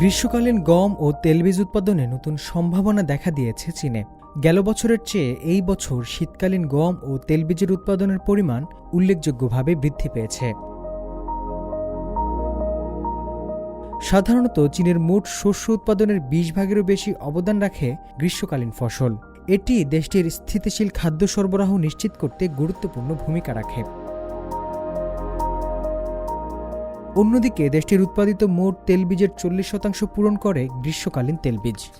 গ্রীষ্মকালীন গম ও তেলবীজ উৎপাদনে নতুন সম্ভাবনা দেখা দিয়েছে চীনে। গেল বছরের চেয়ে এই বছর শীতকালীন গম ও তেলবীজের উৎপাদনের পরিমাণ উল্লেখযোগ্যভাবে বৃদ্ধি পেয়েছে। সাধারণত চীনের মোট শস্য উৎপাদনের বিশ ভাগেরও বেশি অবদান রাখে গ্রীষ্মকালীন ফসল। এটি দেশটির স্থিতিশীল খাদ্য সরবরাহ নিশ্চিত করতে গুরুত্বপূর্ণ ভূমিকা রাখে। অন্যদিকে দেশটির উৎপাদিত মোট তেলবীজের চল্লিশ শতাংশ পূরণ করে গ্রীষ্মকালীন তেলবীজ।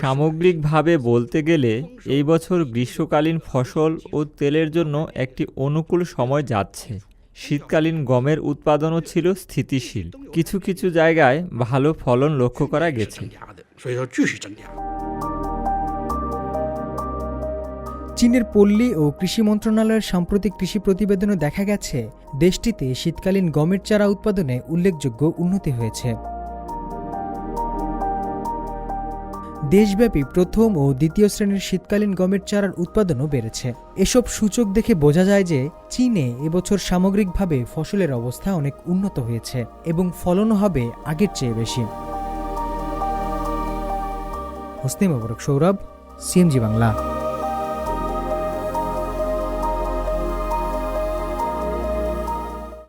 সামগ্রিকভাবে বলতে গেলে এই বছর গ্রীষ্মকালীন ফসল ও তেলের জন্য একটি অনুকূল সময় যাচ্ছে। শীতকালীন গমের উৎপাদনও ছিল স্থিতিশীল। কিছু কিছু জায়গায় ভালো ফলন লক্ষ্য করা গেছে। চীনের পল্লী ও কৃষি মন্ত্রণালয়ের সাম্প্রতিক কৃষি প্রতিবেদনে দেখা গেছে, দেশটিতে শীতকালীন গমের চারা উৎপাদনে উল্লেখযোগ্য উন্নতি হয়েছে। দেশব্যাপী প্রথম ও দ্বিতীয় শ্রেণির শীতকালীন গমের চারার উৎপাদনও বেড়েছে। এসব সূচক দেখে বোঝা যায় যে, চীনে এবছর সামগ্রিকভাবে ফসলের অবস্থা অনেক উন্নত হয়েছে এবং ফলনও হবে আগের চেয়ে বেশি। হোসনে সৌরভ সিএমজি বাংলা।